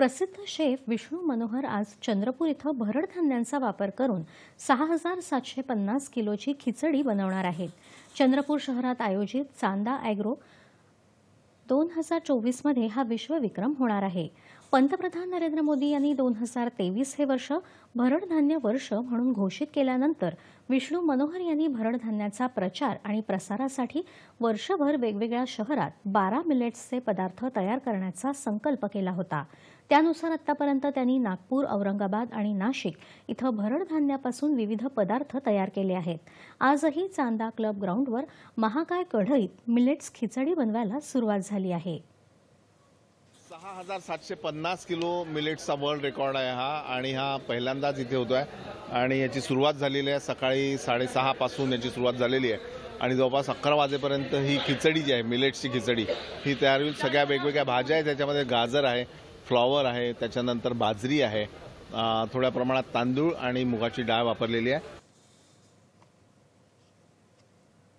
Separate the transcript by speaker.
Speaker 1: प्रसिद्ध शेफ विष्णू मनोहर आज चंद्रपूर इथं भरड धान्यांचा वापर करून सहा हजार सातशे पन्नास किलोची खिचडी बनवणार आहेत. चंद्रपूर शहरात आयोजित चांदा ॲग्रो दोन हजार चोवीसमध्ये हा विश्वविक्रम होणार आहे. पंतप्रधान नरेंद्र मोदी यांनी दोन हजार तेवीस हे वर्ष भरडधान्य वर्ष म्हणून घोषित केल्यानंतर विष्णू मनोहर यांनी भरडधान्याचा प्रचार आणि प्रसारासाठी वर्षभर वेगवेगळ्या शहरात बारा मिलेट्सचे पदार्थ तयार करण्याचा संकल्प केला होता. त्यानुसार आतापर्यंत त्यांनी नागपूर औरंगाबाद आणि नाशिक इथं भरडधान्यापासून विविध पदार्थ तयार केले आहेत. आजही चांदा क्लब ग्राउंडवर महाकाय कढईत मिलेट्स खिचडी बनवायला सुरुवात झाली आहे.
Speaker 2: सहा हजार सातशे पन्नास किलो मिलेट्सचा वर्ल्ड रेकॉर्ड आहे हा आणि हा पहिल्यांदाच इथे होतो आहे आणि याची सुरुवात झालेली आहे सकाळी साडेसहापासून याची सुरुवात झालेली आहे. आणि जवळपास अकरा वाजेपर्यंत ही खिचडी जी आहे मिलेट्सची खिचडी ही तयार होईल. सगळ्या वेगवेगळ्या भाज्या आहेत त्याच्यामध्ये गाजर आहे फ्लॉवर आहे त्याच्यानंतर बाजरी आहे थोड्या प्रमाणात तांदूळ आणि मुगाची डाळ वापरलेली आहे.